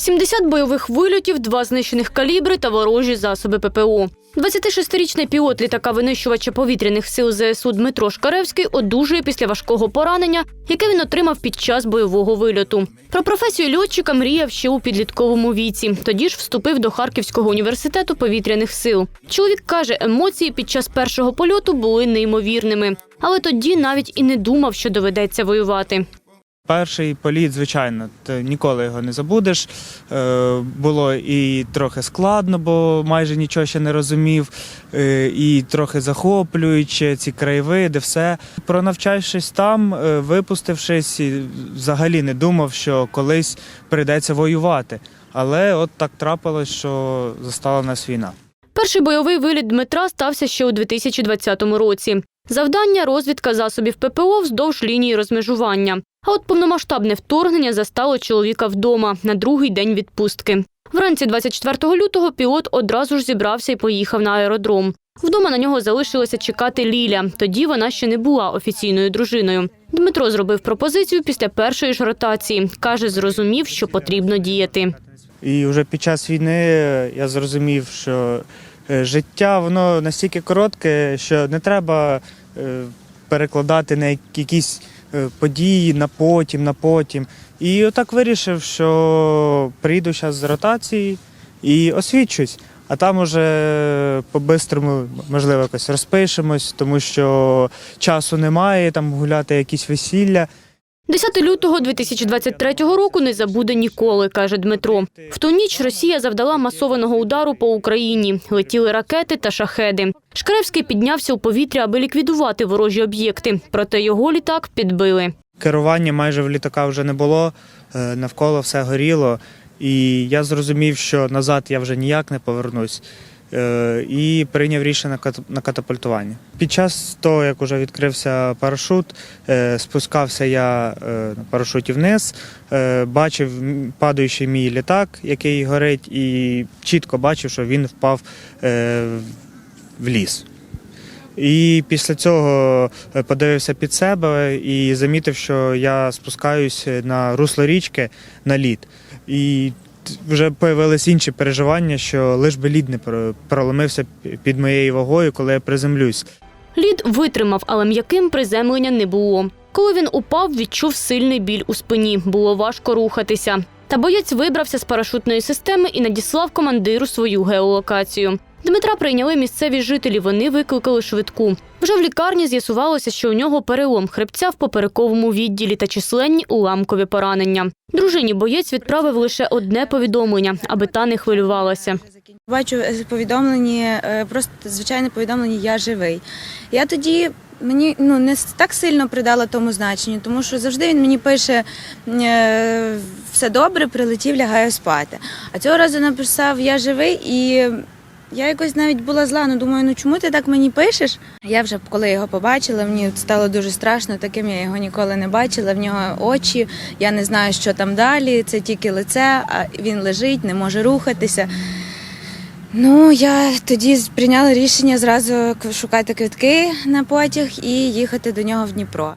70 бойових вильотів, два знищених калібри та ворожі засоби ППО. 26-річний пілот літака-винищувача повітряних сил ЗСУ Дмитро Шкаревський одужує після важкого поранення, яке він отримав під час бойового вильоту. Про професію льотчика мріяв ще у підлітковому віці. Тоді ж вступив до Харківського університету повітряних сил. Чоловік каже, емоції під час першого польоту були неймовірними, але тоді навіть і не думав, що доведеться воювати. Перший політ, звичайно, ти ніколи його не забудеш. Е, було і трохи складно, бо майже нічого ще не розумів, е, і трохи захоплююче ці краєвиди, все. Пронавчавшись там, е, випустившись, взагалі не думав, що колись прийдеться воювати. Але от так трапилось, що застала нас війна. Перший бойовий виліт Дмитра стався ще у 2020 році. Завдання розвідка засобів ППО вздовж лінії розмежування. А от повномасштабне вторгнення застало чоловіка вдома на другий день відпустки. Вранці 24 лютого пілот одразу ж зібрався і поїхав на аеродром. Вдома на нього залишилося чекати Ліля. Тоді вона ще не була офіційною дружиною. Дмитро зробив пропозицію після першої ж ротації. Каже, зрозумів, що потрібно діяти. І вже під час війни я зрозумів, що е, життя воно настільки коротке, що не треба е, перекладати на якісь е, події на потім, на потім. І отак вирішив, що прийду зараз з ротації і освічусь. А там уже по-бистрому, можливо, якось розпишемось, тому що часу немає, там гуляти якісь весілля. 10 лютого 2023 року не забуде ніколи, каже Дмитро. В ту ніч Росія завдала масованого удару по Україні. Летіли ракети та шахеди. Шкаревський піднявся у повітря, аби ліквідувати ворожі об'єкти. Проте його літак підбили. Керування майже в літака вже не було, е, навколо все горіло. І я зрозумів, що назад я вже ніяк не повернусь. Е, І прийняв рішення на катапультування. Під час того, як вже відкрився парашут, е, спускався я е, на парашуті вниз, бачив падаючий мій літак, який горить, і чітко бачив, що він впав в ліс. І після цього подивився під себе і замітив, що я спускаюсь на русло річки на лід. І вже появились інші переживання, що лиш би лід не проломився під моєю вагою, коли я приземлюсь. Лід витримав, але м'яким приземлення не було. Коли він упав, відчув сильний біль у спині. Було важко рухатися. Та боєць вибрався з парашутної системи і надіслав командиру свою геолокацію. Дмитра прийняли місцеві жителі. Вони викликали швидку. Вже в лікарні з'ясувалося, що у нього перелом хребця в поперековому відділі та численні уламкові поранення. Дружині боєць відправив лише одне повідомлення, аби та не хвилювалася. Бачу е, повідомлення, е, просто звичайне повідомлення Я живий. Я тоді мені ну не так сильно придала тому значенню, тому що завжди він мені пише е, все добре, прилетів, лягаю спати. А цього разу написав Я живий і. Я якось навіть була зла, ну думаю, ну чому ти так мені пишеш? Я вже коли його побачила, мені стало дуже страшно, таким я його ніколи не бачила. В нього очі, я не знаю, що там далі. Це тільки лице, а він лежить, не може рухатися. Ну, я тоді прийняла рішення зразу шукати квитки на потяг і їхати до нього в Дніпро.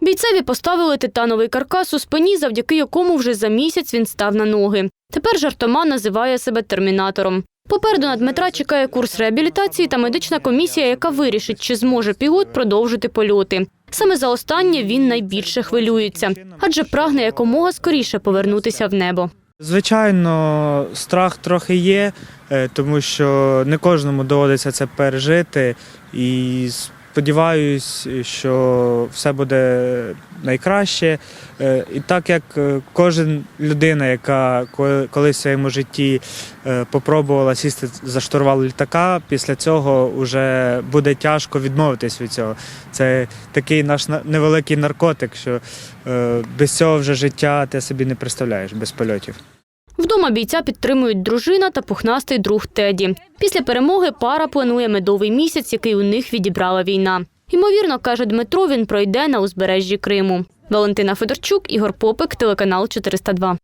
Бійцеві поставили титановий каркас у спині, завдяки якому вже за місяць він став на ноги. Тепер жартома називає себе термінатором. Попереду на Дмитра чекає курс реабілітації та медична комісія, яка вирішить, чи зможе пілот продовжити польоти. Саме за останнє він найбільше хвилюється, адже прагне якомога скоріше повернутися в небо. Звичайно, страх трохи є, е, тому що не кожному доводиться це пережити. І сподіваюсь, що все буде найкраще. Е, І так як е, кожен людина, яка колись в своєму житті е, попробувала сісти за штурвал літака, після цього вже буде тяжко відмовитись від цього. Це такий наш невеликий наркотик, що без цього вже життя ти собі не представляєш без польотів. Вдома бійця підтримують дружина та пухнастий друг Теді. Після перемоги пара планує медовий місяць, який у них відібрала війна. Ймовірно, каже Дмитро, він пройде на узбережжі Криму. Валентина Федорчук, Ігор Попик, телеканал 402.